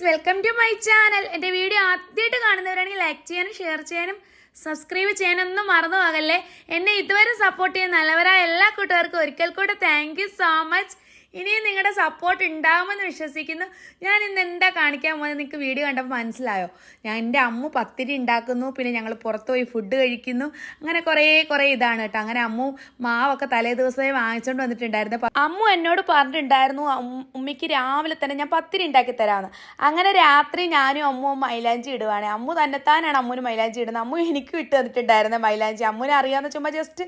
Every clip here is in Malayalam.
വെൽക്കം ടു മൈ ചാനൽ എന്റെ വീഡിയോ ആദ്യമായിട്ട് കാണുന്നവരാണെങ്കിൽ ലൈക്ക് ചെയ്യാനും ഷെയർ ചെയ്യാനും സബ്സ്ക്രൈബ് ചെയ്യാനൊന്നും മറന്നു പോകല്ലേ? എന്നെ ഇതുവരെ സപ്പോർട്ട് ചെയ്യുന്ന നല്ലവരായ എല്ലാ കൂട്ടുകാർക്കും ഒരിക്കൽ കൂടെ താങ്ക് സോ മച്ച് ഇനിയും നിങ്ങളുടെ സപ്പോർട്ട് ഉണ്ടാവുമെന്ന് വിശ്വസിക്കുന്നു. ഞാൻ ഇന്ന് എന്താ കാണിക്കാൻ പോകുന്നത് നിങ്ങൾക്ക് വീഡിയോ കണ്ടപ്പോൾ മനസ്സിലായോ? ഞാൻ എന്റെ അമ്മ പത്തിരി ഉണ്ടാക്കുന്നു പിന്നെ ഞങ്ങൾ പുറത്ത് പോയി ഫുഡ് കഴിക്കുന്നു. അങ്ങനെ കുറേ കുറേ ഇതാണ് കേട്ടോ. അങ്ങനെ അമ്മു മാവൊക്കെ തലേ ദിവസമേ വാങ്ങിച്ചുകൊണ്ട് വന്നിട്ടുണ്ടായിരുന്നു. അമ്മു എന്നോട് പറഞ്ഞിട്ടുണ്ടായിരുന്നു ഉമ്മയ്ക്ക് രാവിലെ തന്നെ ഞാൻ പത്തിരി ഉണ്ടാക്കി തരാമെന്ന് അങ്ങനെ രാത്രി ഞാനും അമ്മുവും മൈലാഞ്ചി ഇടുവാണ്. അമ്മു തന്നെത്താനാണ് അമ്മുവിന് മൈലാഞ്ചി ഇടുന്നത്. അമ്മു എനിക്ക് ഇട്ട് തന്നിട്ടുണ്ടായിരുന്നു മൈലാഞ്ചി. അമ്മുവിനെ അറിയാമെന്ന് ചുമ്മാ ജസ്റ്റ്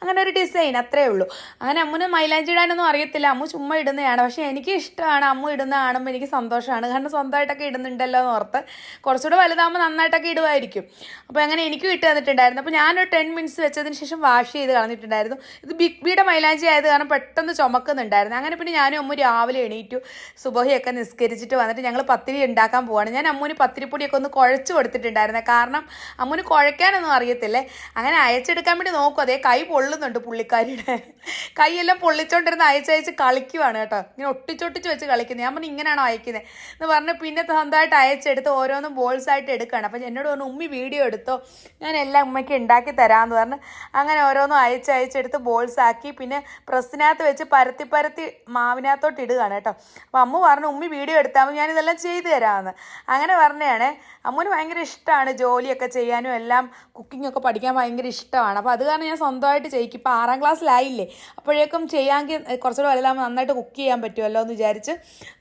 അങ്ങനെ ഒരു ഡിസൈൻ അത്രേ ഉള്ളൂ. അങ്ങനെ അമ്മുവിന് മൈലാഞ്ചി ഇടാനൊന്നും അറിയത്തില്ല. അമ്മു ഇടുന്നതാണ് പക്ഷേ എനിക്ക് ഇഷ്ടമാണ് അമ്മ ഇടുന്ന കാണുമ്പോൾ എനിക്ക് സന്തോഷമാണ്. കാരണം സ്വന്തമായിട്ടൊക്കെ ഇടുന്നുണ്ടല്ലോ എന്ന് ഓർത്ത് കുറച്ചുകൂടെ വലുതാകുമ്പോൾ നന്നായിട്ടൊക്കെ ഇടുമായിരിക്കും അപ്പോൾ അങ്ങനെ എനിക്കും ഇട്ട് തന്നിട്ടുണ്ടായിരുന്നു. അപ്പോൾ ഞാനൊരു ടെൻ മിനിറ്റ്സ് വെച്ചതിന് ശേഷം വാഷ് ചെയ്ത് കളഞ്ഞിട്ടുണ്ടായിരുന്നു. ഇത് ബിഗ് ബിയുടെ മൈലാഞ്ചി ആയത് കാരണം പെട്ടെന്ന് ചുമക്കുന്നുണ്ടായിരുന്നു. അങ്ങനെ പിന്നെ ഞാനും അമ്മ രാവിലെ എണീറ്റു. സുബഹിയൊക്കെ നിസ്കരിച്ചിട്ട് വന്നിട്ട് ഞങ്ങൾ പത്തിരി ഉണ്ടാക്കാൻ പോവാണ്. ഞാൻ അമ്മൂന് പത്തിരിപ്പൊടിയൊക്കെ ഒന്ന് കുഴച്ച് കൊടുത്തിട്ടുണ്ടായിരുന്നു. കാരണം അമ്മൂന് കുഴയ്ക്കാനൊന്നും അറിയത്തില്ലേ? അങ്ങനെ അയച്ചെടുക്കാൻ വേണ്ടി നോക്കും. അതേ കൈ പൊള്ളുന്നുണ്ട് പുള്ളിക്കാരിയുടെ. കൈയെല്ലാം പൊള്ളിച്ചോണ്ടിരുന്ന് അയച്ചയച്ച് കളിക്കുവാണ് കേട്ടോ. ഇങ്ങനെ ഒട്ടിച്ചൊട്ടിച്ച് വെച്ച് കളിക്കുന്നത് ഞാൻ പറഞ്ഞു ഇങ്ങനെയാണോ അയക്കുന്നത് എന്ന് പറഞ്ഞ് പിന്നെ സ്വന്തമായിട്ട് അയച്ചെടുത്ത് ഓരോന്നും ബോൾസ് ആയിട്ട് എടുക്കുകയാണ്. അപ്പം എന്നോട് പറഞ്ഞു ഉമ്മി വീഡിയോ എടുത്തോ? ഞാൻ എല്ലാം ഉമ്മയ്ക്ക് ഉണ്ടാക്കി തരാമെന്ന് പറഞ്ഞ് അങ്ങനെ ഓരോന്നും അയച്ച് അയച്ചെടുത്ത് ബോൾസ് ആക്കി പിന്നെ പ്രസ്സിനകത്ത് വെച്ച് പരത്തി പരത്തി മാവിനകത്തോട്ട് ഇടുകയാണ് കേട്ടോ. അപ്പം അമ്മ പറഞ്ഞു ഉമ്മി വീഡിയോ എടുത്താൽ മതി ഞാനിതെല്ലാം ചെയ്തു തരാമെന്ന്. അങ്ങനെ പറഞ്ഞാണ്. അമ്മൂന് ഭയങ്കര ഇഷ്ടമാണ് ജോലിയൊക്കെ ചെയ്യാനും എല്ലാം കുക്കിംഗ് ഒക്കെ പഠിക്കാൻ ഭയങ്കര ഇഷ്ടമാണ്. അപ്പോൾ അത് കാരണം ഞാൻ സ്വന്തമായിട്ട് ചെയ്യിക്കും. ഇപ്പോൾ ആറാം ക്ലാസ്സിലായില്ലേ അപ്പോഴേക്കും ചെയ്യാമെങ്കിൽ കുറച്ചുകൂടെ വലുതാകുമ്പോൾ നന്നായിട്ട് കുക്ക് ചെയ്യാൻ പറ്റുമല്ലോ എന്ന് വിചാരിച്ച്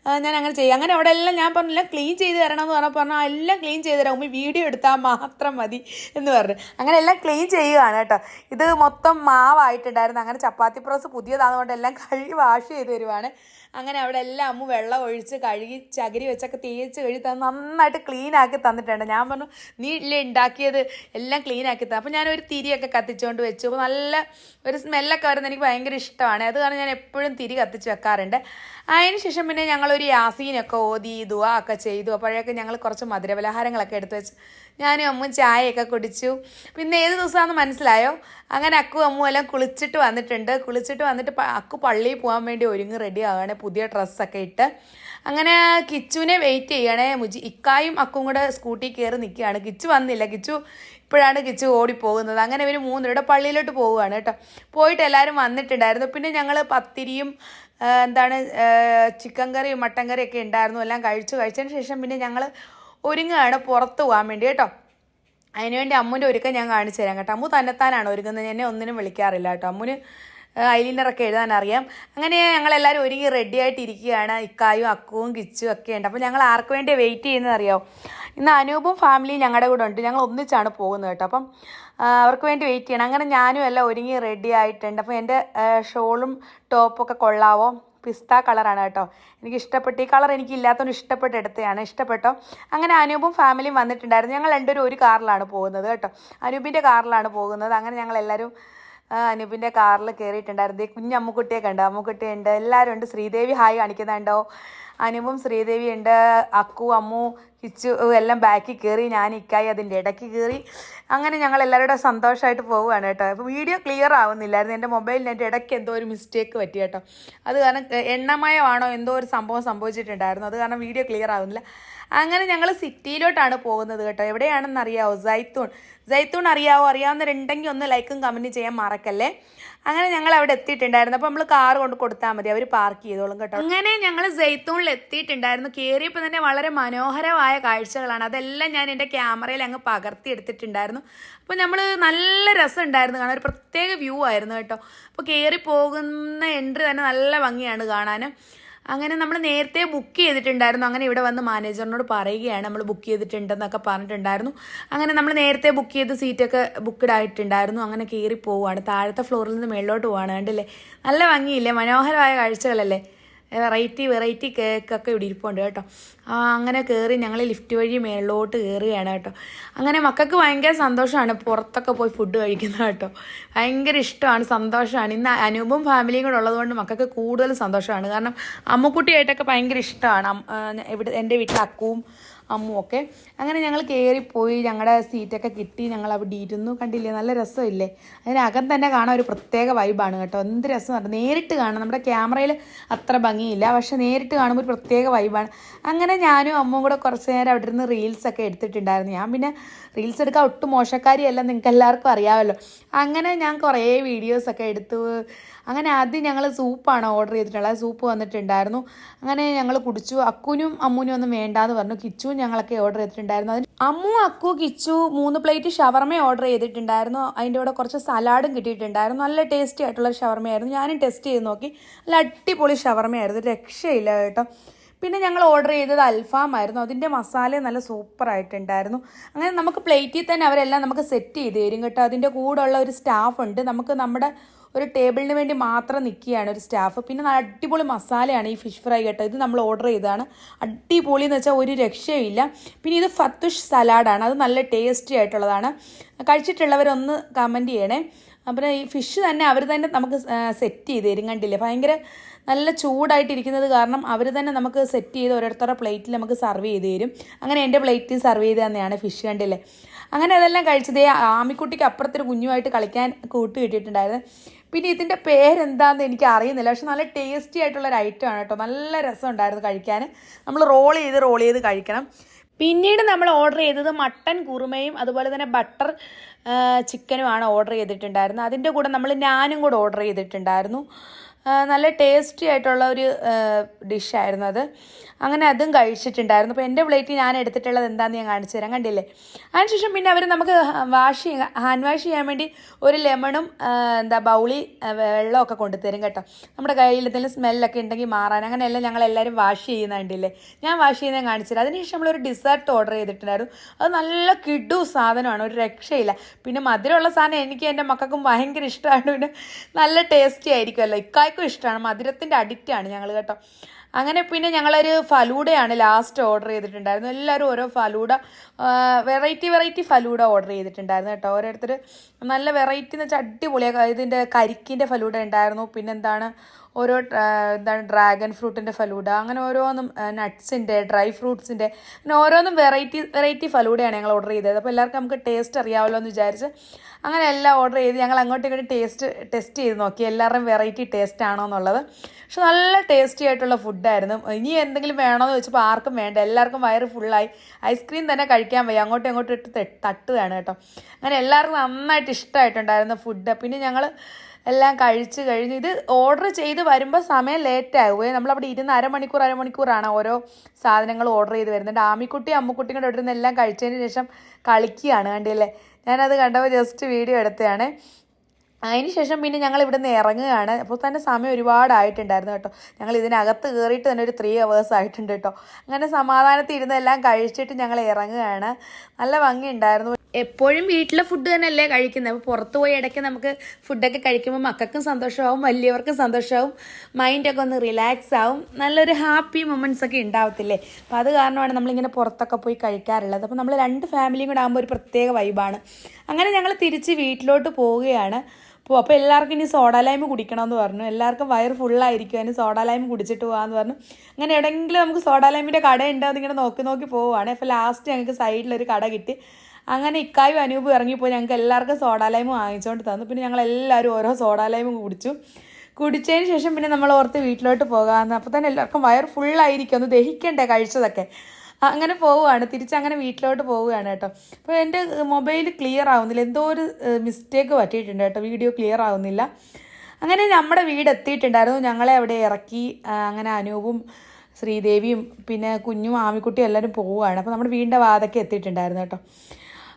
ഞാൻ അങ്ങനെ ചെയ്യും. അങ്ങനെ അവിടെ എല്ലാം ഞാൻ പറഞ്ഞില്ല ക്ലീൻ ചെയ്ത് തരണം എന്ന് പറഞ്ഞാൽ പറഞ്ഞാൽ എല്ലാം ക്ലീൻ ചെയ്ത് തരാം. ഉമ്മി വീഡിയോ എടുത്താൽ മാത്രം മതി എന്ന് പറഞ്ഞു. അങ്ങനെ എല്ലാം ക്ലീൻ ചെയ്യുകയാണ് കേട്ടോ. ഇത് മൊത്തം മാവായിട്ടുണ്ടായിരുന്നു. അങ്ങനെ ചപ്പാത്തി പ്രോസ് പുതിയതാണെന്നുകൊണ്ട് എല്ലാം കഴുകി വാഷ് ചെയ്ത് തരുവാണ്. അങ്ങനെ അവിടെ എല്ലാം അമ്മ വെള്ളം ഒഴിച്ച് കഴുകി ചകിരി വെച്ചൊക്കെ തേച്ച് കഴുകി തന്ന് നന്നായിട്ട് ക്ലീൻ ആക്കി തന്നിട്ടുണ്ട്. ഞാൻ പറഞ്ഞു നീ ഇല്ലേ ഉണ്ടാക്കിയത് എല്ലാം ക്ലീൻ ആക്കി തന്നെ. അപ്പോൾ ഞാനൊരു തിരിയൊക്കെ കത്തിച്ചുകൊണ്ട് വെച്ചു. അപ്പോൾ നല്ല ഒരു സ്മെല്ലൊക്കെ വരുന്നത് എനിക്ക് ഭയങ്കര ഇഷ്ടമാണ്. അത് കാരണം ഞാൻ എപ്പോഴും തിരി കത്തിച്ച് വെക്കാറുണ്ട്. അതിന് ശേഷം പിന്നെ ഞങ്ങളൊരു യാസീനൊക്കെ ഓതി ദുവാ ഒക്കെ ചെയ്തു. അപ്പോഴൊക്കെ ഞങ്ങൾ കുറച്ച് മധുരപലഹാരങ്ങളൊക്കെ എടുത്ത് വെച്ച് ഞാനും അമ്മ ചായയൊക്കെ കുടിച്ചു. പിന്നെ ഏത് ദിവസമാണെന്ന് മനസ്സിലായോ? അങ്ങനെ അക്കു അമ്മു എല്ലാം കുളിച്ചിട്ട് വന്നിട്ടുണ്ട്. കുളിച്ചിട്ട് വന്നിട്ട് അക്കു പള്ളിയിൽ പോകാൻ വേണ്ടി ഒരുങ്ങി റെഡി ആവുകയാണ് പുതിയ ഡ്രസ്സൊക്കെ ഇട്ട്. അങ്ങനെ കിച്ചുവിനെ വെയിറ്റ് ചെയ്യണേ. മുജി ഇക്കായും അക്കും കൂടെ സ്കൂട്ടി കയറി നിൽക്കുകയാണ്. കിച്ചു വന്നില്ല. കിച്ചു ഇപ്പോഴാണ് കിച്ചു ഓടിപ്പോകുന്നത്. അങ്ങനെ ഇവർ മൂന്നുപേരുടെ പള്ളിയിലോട്ട് പോവുകയാണ് കേട്ടോ. പോയിട്ട് എല്ലാവരും വന്നിട്ടുണ്ടായിരുന്നു. പിന്നെ ഞങ്ങൾ പത്തിരിയും എന്താണ് ചിക്കൻ കറിയും മട്ടൻ കറിയൊക്കെ ഉണ്ടായിരുന്നു. എല്ലാം കഴിച്ചു. കഴിച്ചതിന് ശേഷം പിന്നെ ഞങ്ങൾ ഒരുങ്ങുകയാണ് പുറത്ത് പോകാൻ വേണ്ടി കേട്ടോ. അതിനുവേണ്ടി അമ്മുന്റെ ഒരുക്കം ഞാൻ കാണിച്ചു തരാം കേട്ടോ. അമ്മു തന്നെത്താനാണ് ഒരുങ്ങുന്നത്. എന്നെ ഒന്നിനും വിളിക്കാറില്ല കേട്ടോ. അമ്മുന് ഐലിനറൊക്കെ എഴുതാൻ അറിയാം അങ്ങനെ ഞങ്ങളെല്ലാവരും ഒരുങ്ങി റെഡി ആയിട്ട് ഇരിക്കുകയാണ് ഇക്കായും അക്കുവും കിച്ചും ഒക്കെ ഉണ്ട്. അപ്പോൾ ഞങ്ങൾ ആർക്ക് വേണ്ടി വെയിറ്റ് ചെയ്യുന്നത് അറിയാമോ ഇന്ന് അനൂപും ഫാമിലിയും ഞങ്ങളുടെ കൂടെ ഉണ്ട്. ഞങ്ങൾ ഒന്നിച്ചാണ് പോകുന്നത് കേട്ടോ. അപ്പം അവർക്ക് വേണ്ടി വെയിറ്റ് ചെയ്യണം. അങ്ങനെ ഞാനും എല്ലാം ഒരുങ്ങി റെഡി ആയിട്ടുണ്ട്. അപ്പോൾ എന്റെ ഷോളും ടോപ്പൊക്കെ കൊള്ളാവോ? പിസ്ത കളറാണ് കേട്ടോ. എനിക്ക് ഇഷ്ടപ്പെട്ടു ഈ കളർ എനിക്ക് ഇല്ലാത്തതുകൊണ്ട് ഇഷ്ടപ്പെട്ട് എടുത്തതാണ്. ഇഷ്ടപ്പെട്ടോ? അങ്ങനെ അനൂപും ഫാമിലിയും വന്നിട്ടുണ്ടായിരുന്നു. ഞങ്ങൾ രണ്ടുപേരും ഒരു കാറിലാണ് പോകുന്നത് കേട്ടോ. അനൂപിന്റെ കാറിലാണ് പോകുന്നത്. അങ്ങനെ ഞങ്ങൾ എല്ലാവരും അനൂപിന്റെ കാറിൽ കയറിയിട്ടുണ്ടായിരുന്നു. കുഞ്ഞ് അമ്മുക്കുട്ടിയൊക്കെ ഉണ്ട് അമ്മുക്കുട്ടിയുണ്ട്. എല്ലാവരും ഉണ്ട് ശ്രീദേവി ഹായ് കാണിക്കുന്നുണ്ടോ? അനൂപും ശ്രീദേവി ഉണ്ട് അക്കു അമ്മു കിച്ചു എല്ലാം ബാക്കിൽ കയറി ഞാൻ ഇക്കായി അതിന്റെ ഇടയ്ക്ക് കയറി അങ്ങനെ ഞങ്ങൾ എല്ലാവരുടെ സന്തോഷമായിട്ട് പോവുകയാണ് കേട്ടോ. അപ്പോൾ വീഡിയോ ക്ലിയർ ആവുന്നില്ലായിരുന്നു. എന്റെ മൊബൈലിന് എന്റെ ഇടയ്ക്ക് എന്തോ ഒരു മിസ്റ്റേക്ക് പറ്റി കേട്ടോ. അത് കാരണം എണ്ണമയമാണോ എന്തോ ഒരു സംഭവം സംഭവിച്ചിട്ടുണ്ടായിരുന്നു. അത് കാരണം വീഡിയോ ക്ലിയർ ആവുന്നില്ല. അങ്ങനെ ഞങ്ങൾ സിറ്റിയിലോട്ടാണ് പോകുന്നത് കേട്ടോ. എവിടെയാണെന്ന് അറിയാവോ സൈത്തൂൺ. സൈത്തൂൺ അറിയാവോ? അറിയാവുന്നവരുണ്ടെങ്കിൽ ഒന്ന് ലൈക്കും കമന്റും ചെയ്യാൻ മറക്കല്ലേ? അങ്ങനെ ഞങ്ങൾ അവിടെ എത്തിയിട്ടുണ്ടായിരുന്നു. അപ്പോൾ നമ്മൾ കാർ കൊണ്ട് കൊടുത്താൽ മതി. അവർ പാർക്ക് ചെയ്തോളും കേട്ടോ. അങ്ങനെ ഞങ്ങൾ സൈത്തൂണിൽ എത്തിയിട്ടുണ്ടായിരുന്നു. കയറിയപ്പോൾ തന്നെ വളരെ മനോഹരമായ കാഴ്ചകളാണ്. അതെല്ലാം ഞാൻ എന്റെ ക്യാമറയിൽ അങ്ങ് പകർത്തി എടുത്തിട്ടുണ്ടായിരുന്നു. അപ്പോൾ നമ്മൾ നല്ല രസം ഉണ്ടായിരുന്നു കാണാൻ. ഒരു പ്രത്യേക വ്യൂ ആയിരുന്നു കേട്ടോ. അപ്പോൾ കയറി പോകുന്ന എൻട്രി തന്നെ നല്ല ഭംഗിയാണ് കാണാൻ അങ്ങനെ നമ്മൾ നേരത്തെ ബുക്ക് ചെയ്തിട്ടുണ്ടായിരുന്നു. അങ്ങനെ ഇവിടെ വന്ന് മാനേജറിനോട് പറയുകയാണ്. നമ്മൾ ബുക്ക് ചെയ്തിട്ടുണ്ടെന്നൊക്കെ പറഞ്ഞിട്ടുണ്ടായിരുന്നു. അങ്ങനെ നമ്മൾ നേരത്തെ ബുക്ക് ചെയ്ത് സീറ്റൊക്കെ ബുക്ക്ഡ് ആയിട്ടുണ്ടായിരുന്നു. അങ്ങനെ കയറി പോവുകയാണ് താഴത്തെ ഫ്ലോറിൽ നിന്ന് മേളിലോട്ട് പോവാണ്. കണ്ടില്ലേ? നല്ല ഭംഗിയില്ലേ? മനോഹരമായ കാഴ്ചകളല്ലേ? വെറൈറ്റി വെറൈറ്റി കേക്കൊക്കെ ഇവിടെ ഇരിപ്പുണ്ട് കേട്ടോ. അങ്ങനെ കയറി ഞങ്ങൾ ലിഫ്റ്റ് വഴി മേളിലോട്ട് കയറുകയാണ് കേട്ടോ. അങ്ങനെ മക്കൾക്ക് ഭയങ്കര സന്തോഷമാണ് പുറത്തൊക്കെ പോയി ഫുഡ് കഴിക്കുന്നത് കേട്ടോ. ഭയങ്കര ഇഷ്ടമാണ് സന്തോഷമാണ്. ഇന്ന് അനൂപും ഫാമിലിയും കൂടെ ഉള്ളതുകൊണ്ട് മക്കൾക്ക് കൂടുതൽ സന്തോഷമാണ്. കാരണം അമ്മുക്കുട്ടിയായിട്ടൊക്കെ ഭയങ്കര ഇഷ്ടമാണ്. ഇവിടെ എന്റെ വീട്ടിൽ അക്കുവും അമ്മും ഒക്കെ അങ്ങനെ ഞങ്ങൾ കയറിപ്പോയി ഞങ്ങളുടെ സീറ്റൊക്കെ കിട്ടി ഞങ്ങൾ അവിടെ ഇരുന്നു കണ്ടില്ലേ നല്ല രസമില്ലേ? അതിനകം തന്നെ കാണാൻ ഒരു പ്രത്യേക വൈബാണ് കേട്ടോ. എന്ത് രസം പറഞ്ഞു നേരിട്ട് കാണാം നമ്മുടെ ക്യാമറയിൽ അത്ര ഭംഗിയില്ല. പക്ഷെ നേരിട്ട് കാണുമ്പോൾ ഒരു പ്രത്യേക വൈബാണ് അങ്ങനെ ഞാനും അമ്മും കൂടെ കുറച്ച് നേരം അവിടെ ഇരുന്ന് റീൽസൊക്കെ എടുത്തിട്ടുണ്ടായിരുന്നു. ഞാൻ പിന്നെ റീൽസ് എടുക്കാൻ ഒട്ടും മോശക്കാരിയല്ല നിങ്ങൾക്ക് എല്ലാവർക്കും അറിയാമല്ലോ. അങ്ങനെ ഞാൻ കുറേ വീഡിയോസൊക്കെ എടുത്തു. അങ്ങനെ ആദ്യം ഞങ്ങൾ സൂപ്പാണ് ഓർഡർ ചെയ്തിട്ടുള്ളത്. സൂപ്പ് വന്നിട്ടുണ്ടായിരുന്നു. അങ്ങനെ ഞങ്ങൾ കുടിച്ചു. അക്കുനും അമ്മുനും ഒന്നും വേണ്ടാന്ന് പറഞ്ഞു. കിച്ചുവും ഞങ്ങളൊക്കെ ഓർഡർ ചെയ്തിട്ടുണ്ടായിരുന്നു. അതിന് അമ്മു അക്കു കിച്ചു മൂന്ന് പ്ലേറ്റ് ഷവർമ ഓർഡർ ചെയ്തിട്ടുണ്ടായിരുന്നു. അതിന്റെ കൂടെ കുറച്ച് സലാഡും കിട്ടിയിട്ടുണ്ടായിരുന്നു. നല്ല ടേസ്റ്റി ആയിട്ടുള്ള ഷവർമയായിരുന്നു. ഞാനും ടെസ്റ്റ് ചെയ്ത് നോക്കി. നല്ല അടിപൊളി ഷവർമയായിരുന്നു. രക്ഷയില്ല കേട്ടോ. പിന്നെ ഞങ്ങൾ ഓർഡർ ചെയ്തത് അൽഫാം ആയിരുന്നു അതിന്റെ മസാല നല്ല സൂപ്പറായിട്ടുണ്ടായിരുന്നു അങ്ങനെ നമുക്ക് പ്ലേറ്റിൽ തന്നെ അവരെല്ലാം നമുക്ക് സെറ്റ് ചെയ്ത് തരും കേട്ടോ. അതിന്റെ കൂടെയുള്ള ഒരു സ്റ്റാഫ് ഉണ്ട് നമുക്ക് നമ്മുടെ ഒരു ടേബിളിന് വേണ്ടി മാത്രം നിൽക്കുകയാണ് ഒരു സ്റ്റാഫ്. പിന്നെ അടിപൊളി മസാലയാണ് ഈ ഫിഷ് ഫ്രൈ കേട്ടോ. ഇത് നമ്മൾ ഓർഡർ ചെയ്തതാണ്. അടിപൊളി എന്ന് വെച്ചാൽ ഒരു രക്ഷയില്ല പിന്നെ ഇത് ഫത്തുഷ് സലാഡാണ്. അത് നല്ല ടേസ്റ്റി ആയിട്ടുള്ളതാണ്. കഴിച്ചിട്ടുള്ളവരൊന്ന് കമന്റ് ചെയ്യണേ. അപ്പം ഈ ഫിഷ് തന്നെ അവർ തന്നെ നമുക്ക് സെറ്റ് ചെയ്ത് തരും. കണ്ടില്ലേ? ഭയങ്കര നല്ല ചൂടായിട്ടിരിക്കുന്നത് കാരണം അവർ തന്നെ നമുക്ക് സെറ്റ് ചെയ്ത് ഓരോരുത്തരുടെ പ്ലേറ്റിൽ നമുക്ക് സർവ് ചെയ്ത് തരും. അങ്ങനെ എന്റെ പ്ലേറ്റിൽ സർവ് ചെയ്ത് തന്നെയാണ് ഫിഷ് കണ്ടില്ലേ? അങ്ങനെ അതെല്ലാം കഴിച്ചത് ആമിക്കുട്ടിക്ക് അപ്പുറത്തൊരു കുഞ്ഞുമായിട്ട് കളിക്കാൻ കൂട്ട് കിട്ടിയിട്ടുണ്ടായിരുന്നു. പിന്നെ ഇതിന്റെ പേരെന്താണെന്ന് എനിക്ക് അറിയുന്നില്ല. പക്ഷെ നല്ല ടേസ്റ്റി ആയിട്ടുള്ള ഒരു ഐറ്റം ആണ് കേട്ടോ. നല്ല രസമുണ്ടായിരുന്നു കഴിക്കാൻ നമ്മൾ റോൾ ചെയ്ത് റോൾ ചെയ്ത് കഴിക്കണം. പിന്നീട് നമ്മൾ ഓർഡർ ചെയ്തത് മട്ടൻ കുറുമയും അതുപോലെ തന്നെ ബട്ടർ ചിക്കനുമാണ് ഓർഡർ ചെയ്തിട്ടുണ്ടായിരുന്നത്. അതിന്റെ കൂടെ നമ്മൾ ഞാനും കൂടെ ഓർഡർ ചെയ്തിട്ടുണ്ടായിരുന്നു. നല്ല ടേസ്റ്റി ആയിട്ടുള്ള ഒരു ഡിഷായിരുന്നു അത്. അങ്ങനെ അതും കഴിച്ചിട്ടുണ്ടായിരുന്നു. അപ്പോൾ എന്റെ പ്ലേറ്റ് ഞാൻ എടുത്തിട്ടുള്ളത് എന്താണെന്ന് ഞാൻ കാണിച്ചു തരാം. കണ്ടില്ലേ? അതിനുശേഷം പിന്നെ അവർ നമുക്ക് വാഷ് ഹാൻഡ് വാഷ് ചെയ്യാൻ വേണ്ടി ഒരു ലെമണും എന്താ ബൗളി വെള്ളമൊക്കെ കൊണ്ടുതരും കേട്ടോ. നമ്മുടെ കയ്യിൽ എന്തെങ്കിലും സ്മെല്ലൊക്കെ ഉണ്ടെങ്കിൽ മാറാൻ. അങ്ങനെയല്ല ഞങ്ങൾ എല്ലാവരും വാഷ് ചെയ്യുന്ന കണ്ടില്ലേ? ഞാൻ വാഷ് ചെയ്യുന്നത് കാണിച്ചു തരാം. അതിനുശേഷം നമ്മളൊരു ഡിസേർട്ട് ഓർഡർ ചെയ്തിട്ടുണ്ടായിരുന്നു. അത് നല്ല കിഡു സാധനമാണ്. ഒരു രക്ഷയില്ല. പിന്നെ മധുരമുള്ള സാധനം എനിക്ക് എന്റെ മക്കൾക്കും ഭയങ്കര ഇഷ്ടമാണ്. പിന്നെ നല്ല ടേസ്റ്റി ആയിരിക്കുമല്ലോ. ഇക്കായ്ക്കും ഇഷ്ടമാണ്. മധുരത്തിന്റെ അഡിക്റ്റാണ് ഞങ്ങൾ കേട്ടോ. അങ്ങനെ പിന്നെ ഞങ്ങളൊരു ഫലൂഡയാണ് ലാസ്റ്റ് ഓർഡർ ചെയ്തിട്ടുണ്ടായിരുന്നു എല്ലാവരും ഓരോ falooda variety variety falooda order ചെയ്തിട്ടുണ്ടായിരുന്നു കേട്ടോ. ഓരോരുത്തർ നല്ല വെറൈറ്റി എന്ന് വെച്ചാൽ അടിപൊളിയാണ് ഇതിന്റെ കരിക്കിന്റെ ഫലൂഡ ഉണ്ടായിരുന്നു. പിന്നെന്താണ്? ഓരോ എന്താണ് ഡ്രാഗൺ ഫ്രൂട്ടിന്റെ ഫലൂഡ അങ്ങനെ ഓരോന്നും നട്ട്സിന്റെ ഡ്രൈ ഫ്രൂട്ട്സിന്റെ അങ്ങനെ ഓരോന്നും വെറൈറ്റി വെറൈറ്റി ഫലൂഡയാണ് ഞങ്ങൾ ഓർഡർ ചെയ്തത്. അപ്പോൾ എല്ലാവർക്കും നമുക്ക് ടേസ്റ്റ് അറിയാമല്ലോ എന്ന് വിചാരിച്ച് അങ്ങനെ എല്ലാം ഓർഡർ ചെയ്ത് ഞങ്ങൾ അങ്ങോട്ടും ഇങ്ങോട്ടും ടേസ്റ്റ് ടെസ്റ്റ് ചെയ്ത് നോക്കി. എല്ലാവരുടെയും വെറൈറ്റി ടേസ്റ്റ് ആണോ എന്നുള്ളത്. പക്ഷെ നല്ല ടേസ്റ്റി ആയിട്ടുള്ള ഫുഡായിരുന്നു ഇനി എന്തെങ്കിലും വേണമെന്ന് ചോദിച്ചപ്പോൾ ആർക്കും വേണ്ട. എല്ലാവർക്കും വയറ് ഫുള്ളായി ഐസ്ക്രീം തന്നെ കഴിക്കാൻ വയ്യ. അങ്ങോട്ടും ഇങ്ങോട്ടും ഇട്ട് തട്ടുകയാണ് കേട്ടോ. അങ്ങനെ എല്ലാവർക്കും നന്നായിട്ട് ഇഷ്ടമായിട്ടുണ്ടായിരുന്നു ഫുഡ് പിന്നെ ഞങ്ങൾ എല്ലാം കഴിച്ച് കഴിഞ്ഞ് ഇത് ഓർഡർ ചെയ്ത് വരുമ്പോൾ സമയം ലേറ്റ് ആകുമേ നമ്മളവിടെ ഇരുന്ന് അരമണിക്കൂർ അരമണിക്കൂറാണ് ഓരോ സാധനങ്ങൾ ഓർഡർ ചെയ്ത് വരുന്നത്. ആമിക്കുട്ടി അമ്മുക്കുട്ടിയും കൂടെ ഇവിടുന്ന് എല്ലാം കഴിച്ചതിന് ശേഷം കളിക്കുകയാണ് കണ്ടില്ലേ? ഞാനത് കണ്ടപ്പോൾ ജസ്റ്റ് വീഡിയോ എടുത്തതാണ്. ശേഷം പിന്നെ ഞങ്ങൾ ഇവിടെ നിന്ന് ഇറങ്ങുകയാണ്. അപ്പോൾ തന്നെ സമയം ഒരുപാടായിട്ടുണ്ടായിരുന്നു കേട്ടോ. ഞങ്ങൾ ഇതിനകത്ത് കയറിയിട്ട് തന്നെ ഒരു ത്രീ അവേഴ്സ് ആയിട്ടുണ്ട് കേട്ടോ. അങ്ങനെ സമാധാനത്തിൽ ഇരുന്നെല്ലാം കഴിച്ചിട്ട് ഞങ്ങൾ ഇറങ്ങുകയാണ്. നല്ല ഭംഗിയുണ്ടായിരുന്നു. എപ്പോഴും വീട്ടിലെ ഫുഡ് തന്നെയല്ലേ കഴിക്കുന്നത്. അപ്പോൾ പുറത്ത് പോയി ഇടയ്ക്ക് നമുക്ക് ഫുഡൊക്കെ കഴിക്കുമ്പോൾ മക്കൾക്കും സന്തോഷമാവും വലിയവർക്കും സന്തോഷമാവും. മൈൻഡൊക്കെ ഒന്ന് റിലാക്സ് ആവും. നല്ലൊരു ഹാപ്പി മൊമെന്റ്സ് ഒക്കെ ഉണ്ടാവത്തില്ലേ? അപ്പോൾ അത് കാരണമാണ് നമ്മളിങ്ങനെ പുറത്തൊക്കെ പോയി കഴിക്കാറുള്ളത്. അപ്പോൾ നമ്മൾ രണ്ട് ഫാമിലിയും കൂടെ ആകുമ്പോൾ ഒരു പ്രത്യേക വൈബാണ് അങ്ങനെ ഞങ്ങൾ തിരിച്ച് വീട്ടിലോട്ട് പോവുകയാണ്. അപ്പോൾ അപ്പോൾ എല്ലാവർക്കും ഇനി സോഡ ലൈം കുടിക്കണമെന്ന് പറഞ്ഞു. എല്ലാവർക്കും വയറ് ഫുള്ളായിരിക്കും അതിന് സോഡ ലൈം കുടിച്ചിട്ട് പോകാമെന്ന് പറഞ്ഞു. അങ്ങനെ എവിടെയെങ്കിലും നമുക്ക് സോഡ കട ഉണ്ടോ എന്നിങ്ങനെ നോക്കി നോക്കി പോവുകയാണ്. അപ്പോൾ ലാസ്റ്റ് ഞങ്ങൾക്ക് സൈഡിലൊരു കട കിട്ടി. അങ്ങനെ ഇക്കായും അനൂപ് ഇറങ്ങിപ്പോയി. ഞങ്ങൾക്ക് എല്ലാവർക്കും സോഡ വാങ്ങിച്ചുകൊണ്ട് തന്നു. പിന്നെ ഞങ്ങൾ എല്ലാവരും ഓരോ സോഡ ലൈം കുടിച്ചു. കുടിച്ചതിന് ശേഷം പിന്നെ നമ്മൾ ഓർത്ത് വീട്ടിലോട്ട് പോകാമെന്ന്. അപ്പോൾ തന്നെ എല്ലാവർക്കും വയർ ഫുള്ളായിരിക്കും ഒന്ന് ദഹിക്കണ്ടേ കഴിച്ചതൊക്കെ. അങ്ങനെ പോവുകയാണ്. തിരിച്ചങ്ങനെ വീട്ടിലോട്ട് പോവുകയാണ് കേട്ടോ. അപ്പോൾ എന്റെ മൊബൈൽ ക്ലിയർ ആവുന്നില്ല. എന്തോ ഒരു മിസ്റ്റേക്ക് പറ്റിയിട്ടുണ്ട് കേട്ടോ. വീഡിയോ ക്ലിയർ ആവുന്നില്ല. അങ്ങനെ നമ്മുടെ വീട് എത്തിയിട്ടുണ്ടായിരുന്നു. ഞങ്ങളെ അവിടെ ഇറക്കി അങ്ങനെ അനൂപും ശ്രീദേവിയും പിന്നെ കുഞ്ഞും ആമിക്കുട്ടിയും എല്ലാവരും പോവുകയാണ്. അപ്പോൾ നമ്മുടെ വീടിന്റെ വാതൊക്കെ എത്തിയിട്ടുണ്ടായിരുന്നു കേട്ടോ.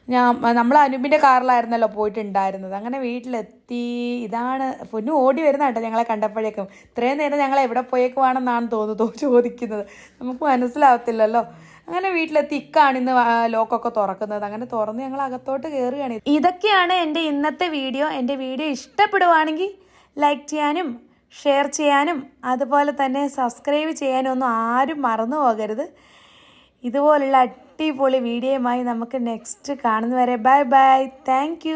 ഞാൻ നമ്മൾ അനുപിന്റെ കാറിലായിരുന്നല്ലോ പോയിട്ടുണ്ടായിരുന്നത്. അങ്ങനെ വീട്ടിലെത്തി. ഇതാണ് പൊന്നു ഓടി വരുന്ന കേട്ടോ ഞങ്ങളെ കണ്ടപ്പോഴേക്കും. ഇത്രയും നേരം ഞങ്ങൾ എവിടെ പോയേക്കുവാണെന്നാണ് തോന്നുന്നു ചോദിക്കുന്നത്. നമുക്ക് മനസ്സിലാവത്തില്ലല്ലോ. അങ്ങനെ വീട്ടിലെത്തി. ഇക്കാണ് ഇന്ന് ലോക്കൊക്കെ തുറക്കുന്നത്. അങ്ങനെ തുറന്ന് ഞങ്ങൾ അകത്തോട്ട് കയറുകയാണ്. ഇതൊക്കെയാണ് എന്റെ ഇന്നത്തെ വീഡിയോ. എന്റെ വീഡിയോ ഇഷ്ടപ്പെടുവാണെങ്കിൽ ലൈക്ക് ചെയ്യാനും ഷെയർ ചെയ്യാനും അതുപോലെ തന്നെ സബ്സ്ക്രൈബ് ചെയ്യാനും ഒന്നും ആരും മറന്നു പോകരുത്. ഇതുപോലുള്ള അടിപൊളി വീഡിയോയുമായി നമുക്ക് നെക്സ്റ്റ് കാണുന്നവരെ ബൈ ബൈ താങ്ക്